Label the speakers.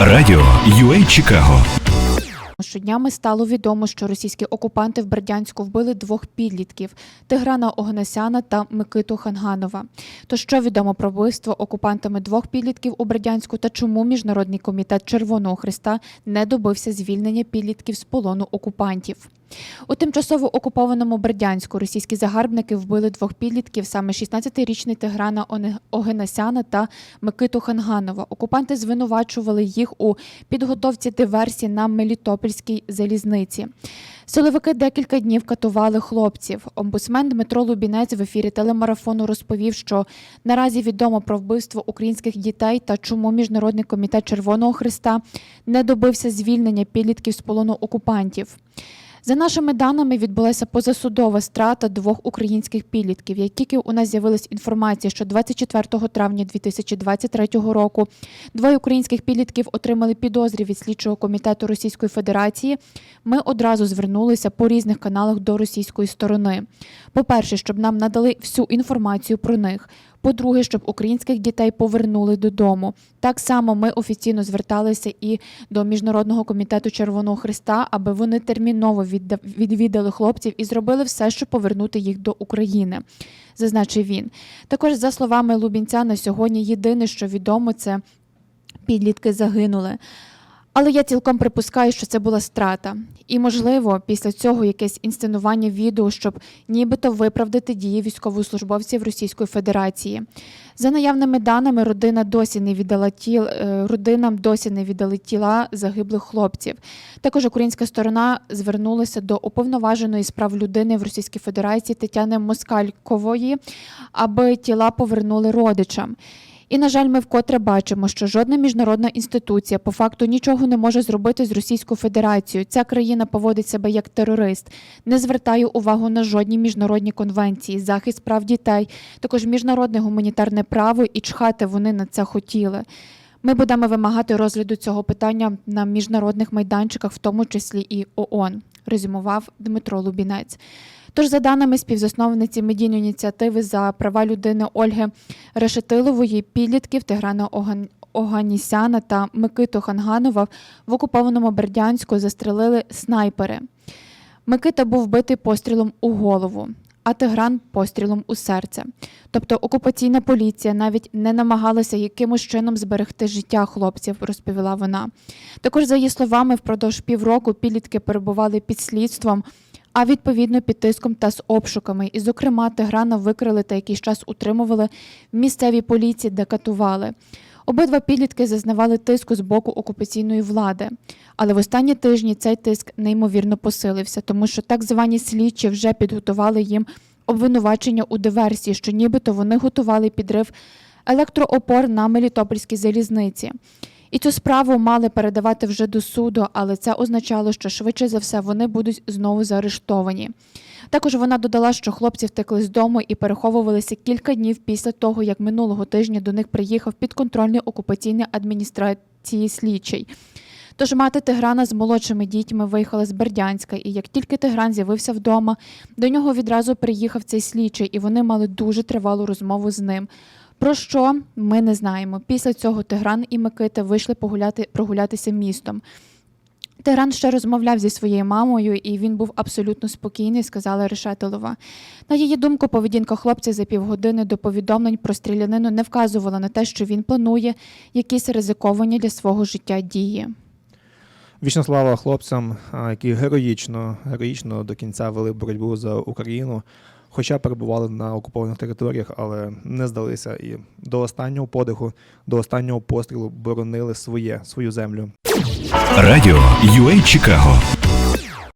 Speaker 1: Радіо UA Чикаго
Speaker 2: Щоднями стало відомо, що російські окупанти в Бердянську вбили двох підлітків Тиграна Огнесяна та Микиту Ханганова. То що відомо про вбивство окупантами двох підлітків у Бердянську та чому міжнародний комітет Червоного Христа не добився звільнення підлітків з полону окупантів? У тимчасово окупованому Бердянську російські загарбники вбили двох підлітків, саме 16-річний Тиграна Огенасяна та Микиту Ханганова. Окупанти звинувачували їх у підготовці диверсії на Мелітопольській залізниці. Силовики декілька днів катували хлопців. Омбудсмен Дмитро Лубінець в ефірі телемарафону розповів, що наразі відомо про вбивство українських дітей та чому міжнародний комітет Червоного Христа не добився звільнення підлітків з полону окупантів. За нашими даними, відбулася позасудова страта двох українських підлітків. Як тільки у нас з'явилась інформація, що 24 травня 2023 року двоє українських підлітків отримали підозрі від слідчого комітету Російської Федерації, ми одразу звернулися по різних каналах до російської сторони. По-перше, щоб нам надали всю інформацію про них. По-друге, щоб українських дітей повернули додому. Так само ми офіційно зверталися і до міжнародного комітету Червоного Христа, аби вони терміново відвідали хлопців і зробили все, щоб повернути їх до України. Зазначив він. Також за словами Лубінця, на сьогодні єдине, що відомо, це підлітки загинули. Але я цілком припускаю, що це була страта. І, можливо, після цього якесь інсценування відео, щоб нібито виправдати дії військовослужбовців Російської Федерації. За наявними даними, родина досі не віддала тіл, е, родинам досі не віддали тіла загиблих хлопців. Також українська сторона звернулася до уповноваженої з прав людини в Російській Федерації Тетяни Москалькової, аби тіла повернули родичам. І, на жаль, ми вкотре бачимо, що жодна міжнародна інституція по факту нічого не може зробити з Російською Федерацією. Ця країна поводить себе як терорист, не звертає увагу на жодні міжнародні конвенції, захист прав дітей, також міжнародне гуманітарне право і чхати вони на це хотіли. Ми будемо вимагати розгляду цього питання на міжнародних майданчиках, в тому числі і ООН, резюмував Дмитро Лубінець. Тож, за даними співзасновниці медійної ініціативи за права людини Ольги Решетилової, підлітків Тиграна Оган... Оганісяна та Микиту Ханганова в окупованому Бердянську застрелили снайпери. Микита був вбитий пострілом у голову, а Тигран пострілом у серце. Тобто окупаційна поліція навіть не намагалася якимось чином зберегти життя хлопців, розповіла вона. Також, за її словами, впродовж півроку підлітки перебували під слідством, а відповідно під тиском та з обшуками. І, зокрема, Тиграна викрили та якийсь час утримували в місцевій поліції, де катували. Обидва підлітки зазнавали тиску з боку окупаційної влади. Але в останні тижні цей тиск неймовірно посилився, тому що так звані слідчі вже підготували їм обвинувачення у диверсії, що нібито вони готували підрив електроопор на Мелітопольській залізниці. І цю справу мали передавати вже до суду, але це означало, що швидше за все вони будуть знову заарештовані. Також вона додала, що хлопці втекли з дому і переховувалися кілька днів після того, як минулого тижня до них приїхав підконтрольний окупаційний адміністрації слідчий. Тож мати Тиграна з молодшими дітьми виїхала з Бердянська, і як тільки Тигран з'явився вдома, до нього відразу приїхав цей слідчий, і вони мали дуже тривалу розмову з ним. Про що ми не знаємо. Після цього Тигран і Микита вийшли погуляти, прогулятися містом. Тигран ще розмовляв зі своєю мамою, і він був абсолютно спокійний, сказала Решетилова. На її думку, поведінка хлопця за півгодини до повідомлень про стрілянину не вказувала на те, що він планує якісь ризиковані для свого життя дії.
Speaker 3: Вічна слава хлопцям, які героїчно, героїчно до кінця вели боротьбу за Україну, хоча перебували на окупованих територіях, але не здалися і до останнього подиху, до останнього пострілу боронили своє, свою землю.
Speaker 1: Радіо UA Чикаго